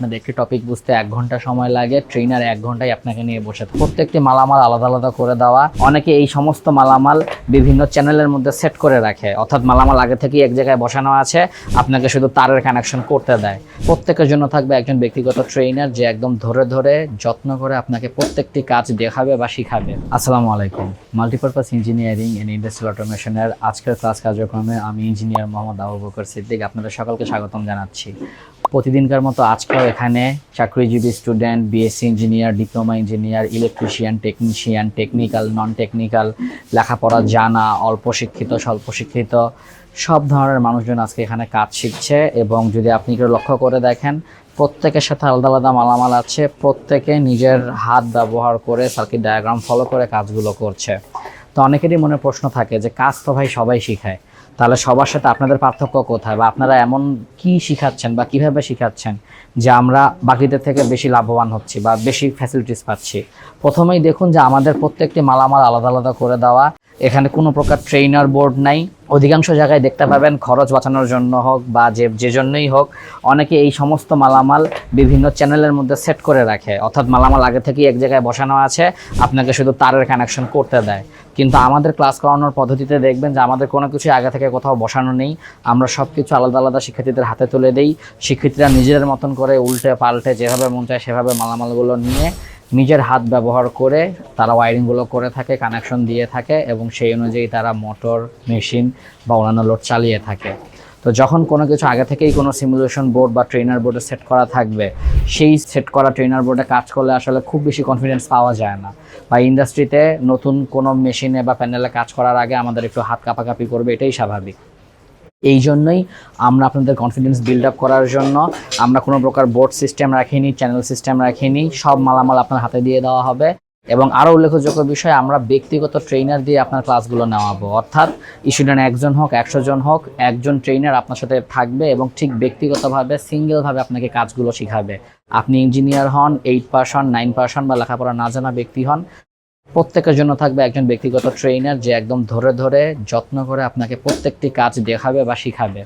আপনাদের একটি টপিক বুঝতে এক ঘণ্টা সময় লাগে ট্রেনার এক ঘন্টায় আপনাকে নিয়ে বসে প্রত্যেকটি মালামাল আলাদা আলাদা করে দেওয়া। অনেকে এই সমস্ত মালামাল বিভিন্ন চ্যানেলের মধ্যে সেট করে রাখে। অর্থাৎ মালামাল আগে থেকেই এক জায়গায় বসানো আছে, আপনাকে শুধু তারের কানেকশন করতে দেয়। প্রত্যেকের জন্য থাকবে একজন ব্যক্তিগত ট্রেনার যে একদম ধরে ধরে, যত্ন করে আপনাকে প্রত্যেকটি কাজ দেখাবে বা শিখাবে। আসসালামু আলাইকুম। মাল্টিপারপাস ইঞ্জিনিয়ারিং এন্ড ইন্ডাস্ট্রিয়াল অটোমেশনের আজকের ক্লাস কার্যক্রমে আমি ইঞ্জিনিয়ার মোহাম্মদ আবু বকর সিদ্দিক, আপনাদের সকলকে স্বাগতম জানাচ্ছি। প্রতিদিনকার মতো আজকেও এখানে চাকরিজীবী student BSc engineer diploma engineer electrician technician technical non technical লেখাপড়া জানা অল্প শিক্ষিত স্বল্প শিক্ষিত সব ধরনের মানুষজন আজকে এখানে কাজ শিখছে এবং যদি আপনি কেউ লক্ষ্য করে দেখেন, প্রত্যেকের সাথে আলাদা আলাদা মালামাল আছে, প্রত্যেকে নিজের হাত ব্যবহার করে সার্কিট ডায়াগ্রাম ফলো করে কাজগুলো করছে। তো অনেকেরই মনে প্রশ্ন থাকে যে, কাজ তো ভাই সবাই শিখায়। তাহলে সবার সাথে আপনাদের পার্থক্য কোথায়? বা আপনারা এমন কি শিখাচ্ছেন বা কীভাবে শিখাচ্ছেন যে আমরা বাকিদের থেকে বেশি লাভবান হচ্ছি বা বেশি ফ্যাসিলিটিস পাচ্ছি? প্রথমেই দেখুন যে আমাদের প্রত্যেকটি মালামাল আলাদা আলাদা করে দেওয়া। এখানে কোনো প্রকার ট্রেইনার বোর্ড নাই। অধিকাংশ জায়গায় দেখতে পাবেন খরচ বাঁচানোর জন্য হোক বা যে যে জন্যই হোক, অনেকে এই সমস্ত মালামাল বিভিন্ন চ্যানেলের মধ্যে সেট করে রাখে। অর্থাৎ মালামাল আগে থেকেই এক জায়গায় বসানো আছে, আপনাকে শুধু তারের কানেকশন করতে দেয়। কিন্তু আমাদের ক্লাস করানোর পদ্ধতিতে দেখবেন যে আমাদের কোনো কিছু আগে থেকে কোথাও বসানো নেই। আমরা সব কিছু আলাদা আলাদা শিক্ষার্থীদের হাতে তুলে দেই। শিক্ষার্থীরা নিজেদের মতন করে উল্টে পাল্টে যেভাবে মন চায় সেভাবে মালামালগুলো নিয়ে নিজের হাত ব্যবহার করে তারা ওয়ারিংগুলো করে থাকে কানেকশন দিয়ে থাকে এবং সেই অনুযায়ী তারা মোটর মেশিন বা অন্যান্য লোড চালিয়ে থাকে। তো যখন কোনো কিছু আগে থেকেই কোনো সিমুলেশন বোর্ড বা ট্রেনার বোর্ডে সেট করা থাকবে, সেই সেট করা ট্রেনার বোর্ডে কাজ করলে আসলে খুব বেশি কনফিডেন্স পাওয়া যায় না। বা ইন্ডাস্ট্রিতে নতুন কোনো মেশিনে বা প্যানেলে কাজ করার আগে আমাদের একটু হাত কাঁপাকাঁপি করবে, এটাই স্বাভাবিক। এই জন্যই আমরা আপনাদের কনফিডেন্স বিল্ড আপ করার জন্য আমরা কোনো প্রকার বোর্ড সিস্টেম রাখিনি চ্যানেল সিস্টেম রাখিনি, সব মালামাল আপনার হাতে দিয়ে দেওয়া হবে। এবং আরও উল্লেখযোগ্য বিষয়, আমরা ব্যক্তিগত ট্রেনার দিয়ে আপনার ক্লাসগুলো নেওয়াবো। অর্থাৎ স্টুডেন্ট একজন হোক, একশো জন হোক, একজন ট্রেনার আপনার সাথে থাকবে এবং ঠিক ব্যক্তিগতভাবে সিঙ্গেলভাবে আপনাকে কাজগুলো শিখাবে। আপনি ইঞ্জিনিয়ার হন এইট পার্সন নাইন পার্সন বা লেখাপড়া না জানা ব্যক্তি হন, প্রত্যেকের জন্য থাকবে একজন ব্যক্তিগত ট্রেনার যে একদম ধরে ধরে, যত্ন করে আপনাকে প্রত্যেকটি কাজ দেখাবে বা শিখাবে।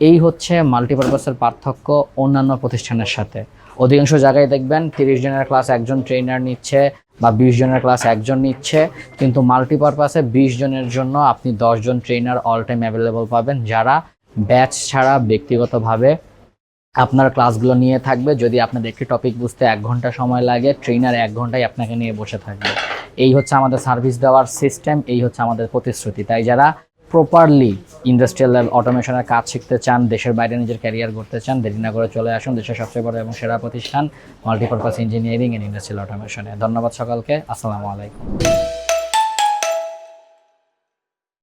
এই হচ্ছে মাল্টিপারপাসের পার্থক্য অন্যান্য প্রতিষ্ঠানের সাথে। অধিকাংশ জায়গায় দেখবেন তিরিশ জনের ক্লাস একজন ট্রেনার নিচ্ছে বা বিশ জনের ক্লাস একজন নিচ্ছে, কিন্তু মাল্টিপারপাসে বিশ জনের জন্য আপনি দশজন ট্রেনার অল টাইম অ্যাভেলেবল পাবেন, যারা ব্যাচ ছাড়া ব্যক্তিগতভাবে আপনার ক্লাসগুলো নিয়ে থাকবে। যদি আপনাদের একটি টপিক বুঝতে এক ঘণ্টা সময় লাগে ট্রেনার এক ঘন্টায় আপনাকে নিয়ে বসে থাকবে। এই হচ্ছে আমাদের সার্ভিস দেওয়ার সিস্টেম এই হচ্ছে আমাদের প্রতিশ্রুতি। তাই যারা প্রপারলি ইন্ডাস্ট্রিয়াল অটোমেশনের কাজ শিখতে চান, দেশের বাইরে নিজের ক্যারিয়ার করতে চান, দেরি না করে চলে আসুন দেশের সবচেয়ে বড় এবং সেরা প্রতিষ্ঠান মাল্টিপারপাস ইঞ্জিনিয়ারিং অ্যান্ড ইন্ডাস্ট্রিয়াল অটোমেশনে ধন্যবাদ সকালকে, আসসালামু আলাইকুম।